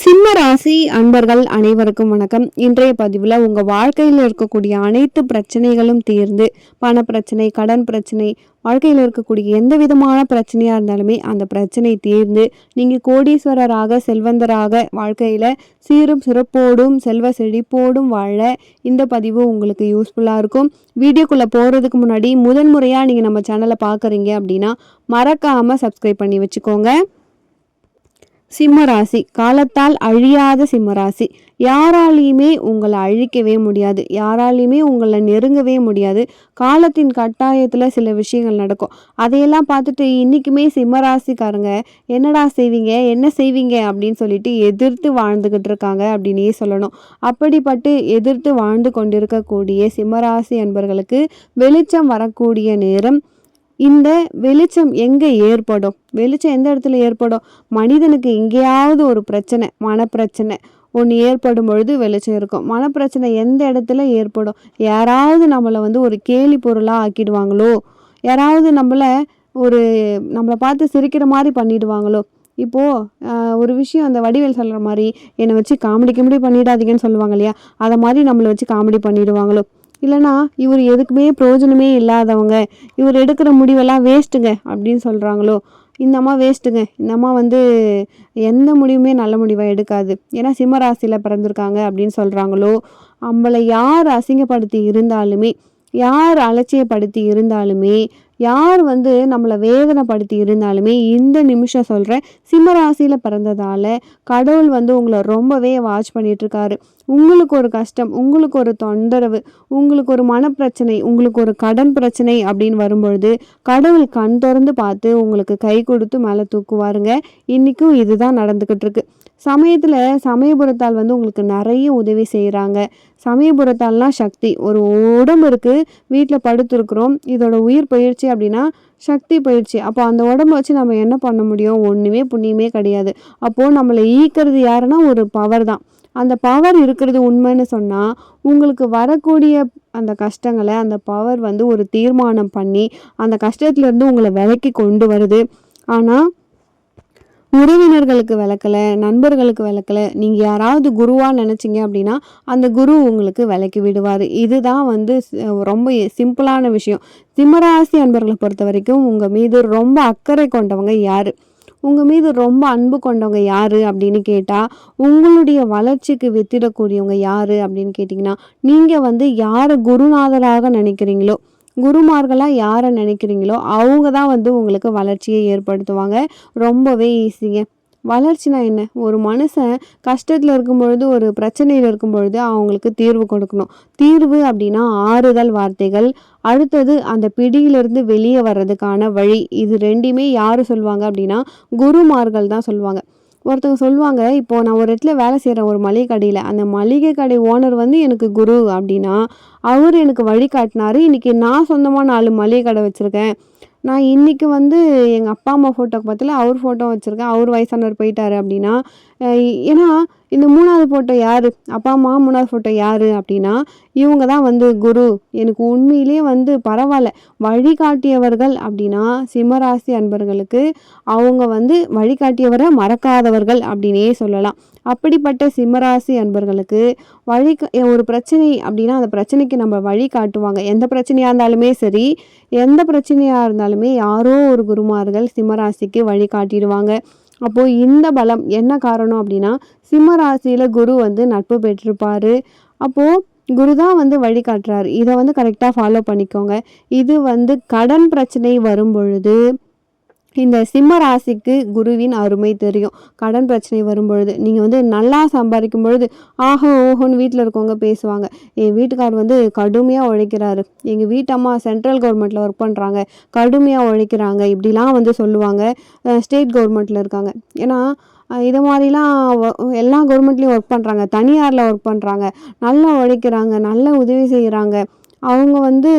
சிம்ம ராசி அன்பர்கள் அனைவருக்கும் வணக்கம். இன்றைய பதிவில் உங்கள் வாழ்க்கையில் இருக்கக்கூடிய அனைத்து பிரச்சனைகளும் தீர்ந்து பண பிரச்சனை கடன் பிரச்சனை வாழ்க்கையில் இருக்கக்கூடிய எந்த விதமான பிரச்சனையாக இருந்தாலுமே அந்த பிரச்சனை தீர்ந்து நீங்கள் கோடீஸ்வரராக செல்வந்தராக வாழ்க்கையில் சீரும் சிறப்போடும் செல்வ செழிப்போடும் வாழ இந்த பதிவு உங்களுக்கு யூஸ்ஃபுல்லாக இருக்கும். வீடியோக்குள்ளே போகிறதுக்கு முன்னாடி முதன் முறையாக நீங்கள் நம்ம சேனலை பார்க்குறீங்க அப்படின்னா மறக்காமல் சப்ஸ்கிரைப் பண்ணி வச்சுக்கோங்க. சிம்மராசி. காலத்தால் அழியாத சிம்மராசி. யாராலையுமே உங்களை அழிக்கவே முடியாது. யாராலையுமே உங்களை நெருங்கவே முடியாது. காலத்தின் கட்டாயத்தில் சில விஷயங்கள் நடக்கும். அதையெல்லாம் பார்த்துட்டு இன்றைக்குமே சிம்மராசிக்காரங்க என்னடா செய்வீங்க? என்ன செய்வீங்க? அப்படின்னு சொல்லிட்டு எதிர்த்து வாழ்ந்துக்கிட்டு இருக்காங்க அப்படின்னே சொல்லணும். அப்படிப்பட்டு எதிர்த்து வாழ்ந்து கொண்டிருக்கக்கூடிய சிம்மராசி அன்பர்களுக்கு வெளிச்சம் வரக்கூடிய நேரம் இந்த வெளிச்சம் எங்கே ஏற்படும்? வெளிச்சம் எந்த இடத்துல ஏற்படும்? மனிதனுக்கு எங்கேயாவது ஒரு பிரச்சனை மனப்பிரச்சனை ஒன்று ஏற்படும் பொழுது வெளிச்சம் இருக்கும். மனப்பிரச்சனை எந்த இடத்துல ஏற்படும்? யாராவது நம்மளை வந்து ஒரு கேலி பொருளாக ஆக்கிடுவாங்களோ? யாராவது நம்மளை ஒரு நம்மளை பார்த்து சிரிக்கிற மாதிரி பண்ணிடுவாங்களோ? இப்போது ஒரு விஷயம் அந்த வடிவேல் சொல்கிற மாதிரி என்னை வச்சு காமெடி கிமெடி பண்ணிடாதீங்கன்னு சொல்லுவாங்க இல்லையா? அதை மாதிரி நம்மளை வச்சு காமெடி பண்ணிடுவாங்களோ? இல்லைனா இவர் எதுக்குமே பிரயோஜனமே இல்லாதவங்க. இவர் எடுக்கிற முடிவெல்லாம் வேஸ்ட்டுங்க அப்படின்னு சொல்கிறாங்களோ இந்த அம்மா வேஸ்ட்டுங்க. இந்த அம்மா வந்து எந்த முடிவுமே நல்ல முடிவாக எடுக்காது. ஏன்னா சிம்மராசியில் பிறந்திருக்காங்க அப்படின்னு சொல்கிறாங்களோ நம்மளை யார் அசிங்கப்படுத்தி இருந்தாலுமே யார் அலட்சியப்படுத்தி இருந்தாலுமே யார் வந்து நம்மளை வேதனைப்படுத்தி இருந்தாலுமே இந்த நிமிஷம் சொல்கிறேன் சிம்மராசியில் பிறந்ததால் கடவுள் வந்து உங்களை ரொம்பவே வாட்ச் பண்ணிகிட்ருக்காரு உங்களுக்கு ஒரு கஷ்டம் உங்களுக்கு ஒரு தொந்தரவு உங்களுக்கு ஒரு மனப்பிரச்சனை உங்களுக்கு ஒரு கடன் பிரச்சனை அப்படின்னு வரும்பொழுது கடவுள் கண் திறந்து பார்த்து உங்களுக்கு கை கொடுத்து மேலே தூக்குவாருங்க. இன்றைக்கும் இதுதான் நடந்துக்கிட்டு இருக்கு சமயத்தில் சமயபுரத்தால் வந்து உங்களுக்கு நிறைய உதவி செய்கிறாங்க சமயபுரத்தால்னா சக்தி. ஒரு உடம்பு இருக்குது வீட்டில் படுத்துருக்குறோம். இதோட உயிர் பயிற்சி அப்படின்னா சக்தி பயிற்சி அப்போ அந்த உடம்பு வச்சு நம்ம என்ன பண்ண முடியும்? ஒன்றுமே புண்ணியமே கிடையாது. அப்போது நம்மளை ஈக்கிறது யாருன்னா ஒரு பவர் தான். அந்த பவர் இருக்கிறது உண்மைன்னு சொன்னால் உங்களுக்கு வரக்கூடிய அந்த கஷ்டங்களை அந்த பவர் வந்து ஒரு தீர்மானம் பண்ணி அந்த கஷ்டத்துலேருந்து உங்களை விலக்கி கொண்டு வருது. ஆனால் உறவினர்களுக்கு விளக்கலை நண்பர்களுக்கு விளக்கலை நீங்கள் யாராவது குருவாக நினச்சிங்க அப்படின்னா அந்த குரு உங்களுக்கு விளக்கி விடுவார். இதுதான் வந்து ரொம்ப சிம்பிளான விஷயம். சிம்மராசி அன்பர்களை பொறுத்த வரைக்கும் உங்கள் மீது ரொம்ப அக்கறை கொண்டவங்க யார்? உங்கள் மீது ரொம்ப அன்பு கொண்டவங்க யார் அப்படின்னு கேட்டால் உங்களுடைய வளர்ச்சிக்கு வித்திடக்கூடியவங்க யார் அப்படின்னு கேட்டிங்கன்னா நீங்கள் வந்து யாரை குருநாதராக நினைக்கிறீங்களோ குருமார்களாக யாரை நினைக்கிறீங்களோ அவங்க தான் வந்து உங்களுக்கு வளர்ச்சியை ஏற்படுத்துவாங்க. ரொம்பவே ஈஸிங்க. வளர்ச்சினா என்ன? ஒரு மனுஷன் கஷ்டத்தில் இருக்கும் பொழுது ஒரு பிரச்சனையில் இருக்கும் பொழுது அவங்களுக்கு தீர்வு கொடுக்கணும். தீர்வு அப்படின்னா ஆறுதல் வார்த்தைகள். அடுத்தது அந்த பிடியிலிருந்து வெளியே வர்றதுக்கான வழி. இது ரெண்டுமே யார் சொல்லுவாங்க அப்படின்னா குருமார்கள் தான் சொல்லுவாங்க. ஒருத்தவங்க சொல்லுவாங்க இப்போது நான் ஒரு இடத்துல வேலை செய்கிறேன் ஒரு மளிகை கடையில். அந்த மளிகை கடை ஓனர் வந்து எனக்கு குரு அப்படின்னா அவர் எனக்கு வழிகாட்டினார் இன்றைக்கி நான் சொந்தமாக நாலு மளிகை கடை வச்சுருக்கேன். நான் இன்றைக்கி வந்து எங்கள் அப்பா அம்மா ஃபோட்டோக்கு பார்த்துல அவர் ஃபோட்டோ வச்சுருக்கேன். அவர் வயசானவர் போயிட்டார் அப்படின்னா ஏன்னா இந்த மூணாவது ஃபோட்டோ யார்? அப்பா அம்மா மூணாவது ஃபோட்டோ யார் அப்படின்னா இவங்க தான் வந்து குரு. எனக்கு உண்மையிலே வந்து பரவாயில்ல. வழிகாட்டியவர்கள் அப்படின்னா சிம்மராசி அன்பர்களுக்கு அவங்க வந்து வழிகாட்டியவரை மறக்காதவர்கள் அப்படின்னே சொல்லலாம். அப்படிப்பட்ட சிம்மராசி அன்பர்களுக்கு வழி ஒரு பிரச்சனை அப்படின்னா அந்த பிரச்சனைக்கு நம்ம வழி காட்டுவாங்க. எந்த பிரச்சனையாக இருந்தாலுமே சரி எந்த பிரச்சனையாக இருந்தாலுமே யாரோ ஒரு குருமார்கள் சிம்மராசிக்கு வழி காட்டிடுவாங்க. அப்போது இந்த பலம் என்ன காரணம் அப்படின்னா சிம்ம ராசியில் குரு வந்து நட்பு பெற்றிருப்பார். அப்போது குரு தான் வந்து வழிகாட்டுறாரு. இதை வந்து கரெக்டாக ஃபாலோ பண்ணிக்கோங்க. இது வந்து கடன் பிரச்சனை வரும் பொழுது இந்த சிம்ம ராசிக்கு குருவின் அருமை தெரியும். கடன் பிரச்சனை வரும்பொழுது நீங்கள் வந்து நல்லா சம்பாதிக்கும் பொழுது ஆஹோ ஓஹோன்னு வீட்டில் இருக்கவங்க பேசுவாங்க. என் வீட்டுக்கார் வந்து கடுமையாக உழைக்கிறாரு. எங்கள் வீட்டம்மா சென்ட்ரல் கவர்மெண்ட்டில் ஒர்க் பண்ணுறாங்க கடுமையாக உழைக்கிறாங்க. இப்படிலாம் வந்து சொல்லுவாங்க. ஸ்டேட் கவர்மெண்ட்டில் இருக்காங்க. ஏன்னா இதை மாதிரிலாம் எல்லா கவர்மெண்ட்லேயும் ஒர்க் பண்ணுறாங்க தனியாரில் ஒர்க் பண்ணுறாங்க நல்லா உழைக்கிறாங்க. நல்லா உதவி செய்கிறாங்க அவங்க வந்து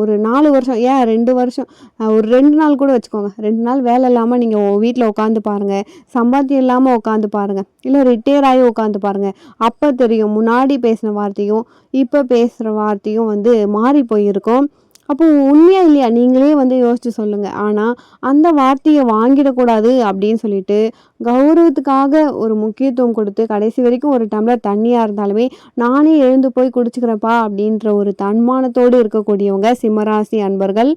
ஒரு நாலு வருஷம் ஏன் ரெண்டு வருஷம்? ஒரு ரெண்டு நாள் கூட வச்சுக்கோங்க. ரெண்டு நாள் வேலை இல்லாமல் நீங்கள் வீட்டில் உட்காந்து பாருங்கள் சம்பாத்தியம் இல்லாமல் உட்காந்து பாருங்கள் இல்லை ரிட்டையர் ஆகி உட்காந்து பாருங்கள் அப்போ தெரியும். முன்னாடி பேசின வார்த்தையும் இப்போ பேசுகிற வார்த்தையும் வந்து மாறி போயிருக்கும். அப்போது உண்மையா இல்லையா? நீங்களே வந்து யோசிச்சு சொல்லுங்கள் ஆனால் அந்த வார்த்தையை வாங்கிடக்கூடாது அப்படின்னு சொல்லிட்டு, கௌரவத்துக்காக ஒரு முக்கியத்துவம் கொடுத்து, கடைசி வரைக்கும் ஒரு டம்ளர் தண்ணியாக இருந்தாலுமே, நானே எழுந்து போய் குடிச்சுக்கிறேன்ப்பா அப்படின்ற ஒரு தன்மானத்தோடு இருக்கக்கூடியவங்க சிம்மராசி அன்பர்கள்.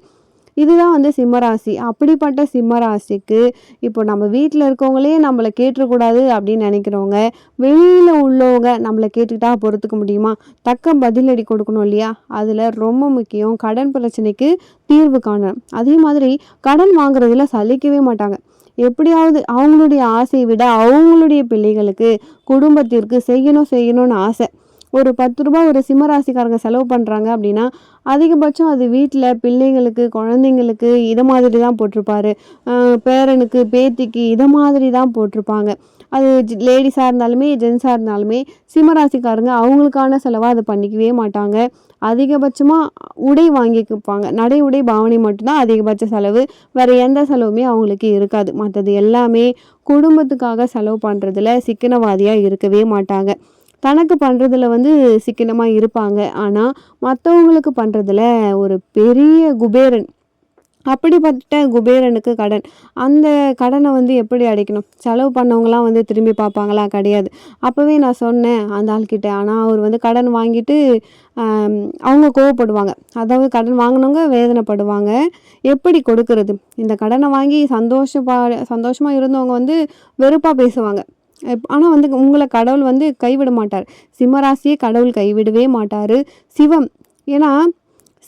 இதுதான் வந்து சிம்மராசி. அப்படிப்பட்ட சிம்மராசிக்கு இப்போ நம்ம வீட்டில் இருக்கவங்களே நம்மளை கேட்டுறக்கூடாது அப்படின்னு நினைக்கிறவங்க வெளியில் உள்ளவங்க நம்மளை கேட்டுக்கிட்டா பொறுத்துக்க முடியுமா? தக்க பதிலடி கொடுக்கணும் இல்லையா? அதில் ரொம்ப முக்கியம் கடன் பிரச்சனைக்கு தீர்வு காணணும். அதே மாதிரி கடன் வாங்குறதுல சலிக்கவே மாட்டாங்க. எப்படியாவது அவங்களுடைய ஆசையை விட அவங்களுடைய பிள்ளைகளுக்கு, குடும்பத்திற்கு செய்யணும் செய்யணும்னு ஆசை. ஒரு பத்து ரூபா ஒரு சிம்மராசிக்காரங்க செலவு பண்ணுறாங்க அப்படின்னா, அதிகபட்சம் அது வீட்டில் பிள்ளைங்களுக்கு, குழந்தைங்களுக்கு இதை மாதிரி தான் போட்டிருப்பாரு. பேரனுக்கு, பேத்திக்கு இதை மாதிரி தான் போட்டிருப்பாங்க. அது லேடிஸாக இருந்தாலுமே, ஜென்ஸாக இருந்தாலுமே சிம்மராசிக்காரங்க அவங்களுக்கான செலவாக அதை பண்ணிக்கவே மாட்டாங்க. அதிகபட்சமாக உடை வாங்கிக்குப்பாங்க. நடை, உடை, பாவனை மட்டும்தான் அதிகபட்ச செலவு. வேறு எந்த செலவுமே அவங்களுக்கு இருக்காது. மற்றது எல்லாமே குடும்பத்துக்காக செலவு பண்ணுறதுல சிக்கனவாதியாக இருக்கவே மாட்டாங்க. தனக்கு பண்ணுறதுல வந்து சிக்கனமாக இருப்பாங்க. ஆனால் மற்றவங்களுக்கு பண்ணுறதுல ஒரு பெரிய குபேரன். அப்படிப்பட்ட குபேரனுக்கு கடன். அந்த கடனை வந்து எப்படி அடைக்கணும்? செலவு பண்ணவங்களாம் வந்து திரும்பி பார்ப்பாங்களா? கிடையாது. அப்போவே நான் சொன்னேன் அந்த ஆள்கிட்ட. ஆனால் அவர் வந்து கடன் வாங்கிட்டு அவங்க கோவப்படுவாங்க. அதாவது கடன் வாங்கினவங்க வேதனைப்படுவாங்க. எப்படி கொடுக்கறது? இந்த கடனை வாங்கி சந்தோஷப்பா சந்தோஷமாக இருந்தவங்க வந்து வெறுப்பாக பேசுவாங்க. ஆனால் வந்து உங்களை கடவுள் வந்து கைவிட மாட்டார். சிம்மராசியை கடவுள் கைவிடவே மாட்டார் சிவம் ஏன்னா,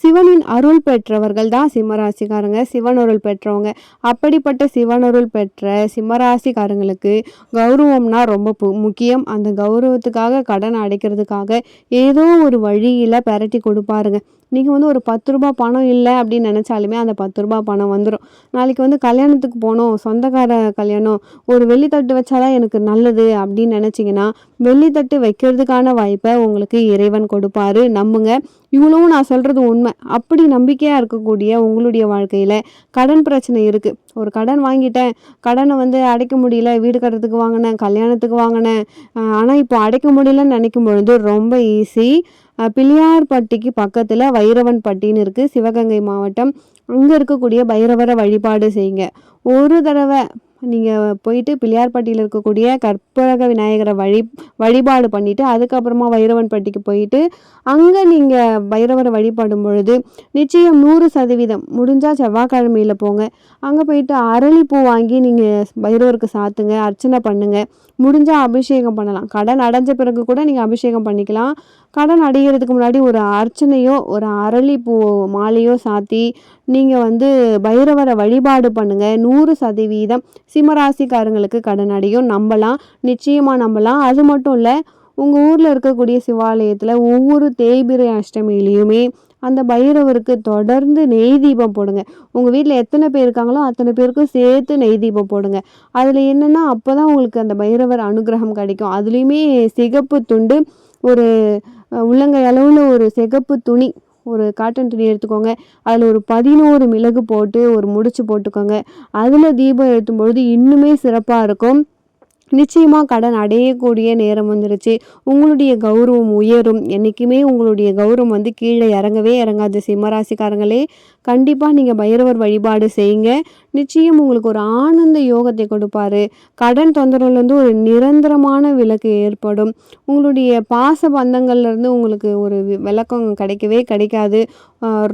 சிவனின் அருள் பெற்றவர்கள் தான் சிம்மராசிக்காரங்க. சிவன் அருள் பெற்றவங்க. அப்படிப்பட்ட சிவன் அருள் பெற்ற சிம்மராசிக்காரங்களுக்கு கௌரவம்னா ரொம்ப பு முக்கியம். அந்த கௌரவத்துக்காக கடன் அடைக்கிறதுக்காக ஏதோ ஒரு வழியில் பெரட்டி கொடுப்பாருங்க. நீங்கள் வந்து ஒரு பத்து ரூபா பணம் இல்லை அப்படின்னு நினச்சாலுமே அந்த பத்து ரூபா பணம் வந்துடும் நாளைக்கு வந்து கல்யாணத்துக்கு போகணும் சொந்தக்கார கல்யாணம், ஒரு வெள்ளித்தட்டு வச்சாதான் தான் எனக்கு நல்லது அப்படின்னு நினச்சிங்கன்னா வெள்ளித்தட்டு வைக்கிறதுக்கான வாய்ப்பை உங்களுக்கு இறைவன் கொடுப்பாரு. நம்புங்க. இவ்வளவும் நான் சொல்கிறது உண்மை அப்படி நம்பிக்கையாக இருக்கக்கூடிய உங்களுடைய வாழ்க்கையில் கடன் பிரச்சனை இருக்குது ஒரு கடன் வாங்கிட்டேன். கடனை வந்து அடைக்க முடியல. வீடு கட்டுறதுக்கு வாங்கினேன் கல்யாணத்துக்கு வாங்கினேன் ஆனால் இப்போ அடைக்க முடியலன்னு நினைக்கும் பொழுது ரொம்ப ஈஸி. பிள்ளையார்பட்டிக்கு பக்கத்தில் வைரவன்பட்டின்னு இருக்குது சிவகங்கை மாவட்டம். அங்கே இருக்கக்கூடிய பைரவரை வழிபாடு செய்யுங்க. ஒரு தடவை நீங்கள் போயிட்டு பிள்ளையார்பட்டியில் இருக்கக்கூடிய கற்பக விநாயகரை வழி வழிபாடு பண்ணிவிட்டு அதுக்கப்புறமா வைரவன்பட்டிக்கு போயிட்டு, அங்கே நீங்கள் பைரவரை வழிபடும் பொழுது, நிச்சயம் நூறு சதவீதம் முடிஞ்சால் செவ்வாய்க்கிழமையில் போங்க. அங்கே போயிட்டு அரளிப்பூ வாங்கி நீங்கள் பைரவருக்கு சாத்துங்க. அர்ச்சனை பண்ணுங்கள் முடிஞ்சால் அபிஷேகம் பண்ணலாம். கடன் அடைஞ்ச பிறகு கூட நீங்கள் அபிஷேகம் பண்ணிக்கலாம். கடன் அடைகிறதுக்கு முன்னாடி ஒரு அர்ச்சனையோ, ஒரு அரளிப்பூ மாலையோ சாத்தி, நீங்கள் வந்து பைரவரை வழிபாடு பண்ணுங்கள் நூறு சதவீதம் சிம்மராசிக்காரங்களுக்கு கடன் அடையும். நம்பலாம். நிச்சயமாக நம்பலாம். அது மட்டும் இல்லை உங்கள் ஊரில் இருக்கக்கூடிய சிவாலயத்தில் ஒவ்வொரு தேய்பிரை அஷ்டமியிலயுமே அந்த பைரவருக்கு தொடர்ந்து நெய் தீபம் போடுங்க. உங்கள் வீட்டில் எத்தனை பேர் இருக்காங்களோ, அத்தனை பேருக்கும் சேர்த்து நெய் தீபம் போடுங்க. என்னென்னா அப்போ தான் உங்களுக்கு அந்த பைரவர் அனுகிரகம் கிடைக்கும். அதுலேயுமே சிகப்பு துண்டு, ஒரு உள்ளங்கை அளவில் ஒரு சிகப்பு துணி, ஒரு காட்டன் துணி எடுத்துக்கோங்க. அதில் ஒரு 11 மிளகு போட்டு ஒரு முடிச்சு போட்டுக்கோங்க. அதில் தீபம் ஏத்தும் பொழுது இன்னுமே சிறப்பாக இருக்கும். நிச்சயமாக கடன் அடையக்கூடிய நேரம் வந்துருச்சு. உங்களுடைய கௌரவம் உயரும். என்றைக்குமே உங்களுடைய கௌரவம் வந்து கீழே இறங்கவே இறங்காது சிம்மராசிக்காரங்களே. கண்டிப்பாக நீங்கள் பைரவர் வழிபாடு செய்யுங்க. நிச்சயம் உங்களுக்கு ஒரு ஆனந்த யோகத்தை கொடுப்பாரு. கடன் தொந்தரவுலேருந்து ஒரு நிரந்தரமான விலக்கு ஏற்படும். உங்களுடைய பாச பந்தங்கள்லேருந்து உங்களுக்கு ஒரு வி கிடைக்கவே கிடைக்காது.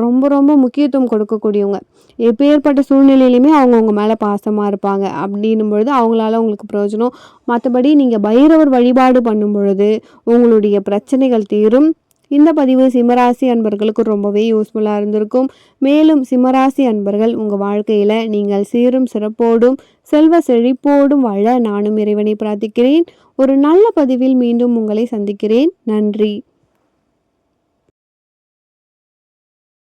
ரொம்ப ரொம்ப முக்கியத்துவம் கொடுக்கக்கூடியவங்க. எப்பேர்ப்பட்ட சூழ்நிலையிலுமே அவங்கவுங்க மேலே பாசமாக இருப்பாங்க. அப்படின்னும் பொழுது அவங்களால உங்களுக்கு பிரயோஜனம். மற்றபடி நீங்கள் பைரவர் வழிபாடு பண்ணும் பொழுது, உங்களுடைய பிரச்சனைகள் தீரும். இந்த பதிவு சிம்மராசி அன்பர்களுக்கு ரொம்பவே யூஸ்ஃபுல்லாக இருந்திருக்கும். மேலும் சிம்மராசி அன்பர்கள் உங்கள் வாழ்க்கையில் நீங்கள் சீரும் சிறப்போடும், செல்வ செழிப்போடும் வாழ நானும் இறைவனை பிரார்த்திக்கிறேன். ஒரு நல்ல பதிவில் மீண்டும் உங்களை சந்திக்கிறேன். நன்றி.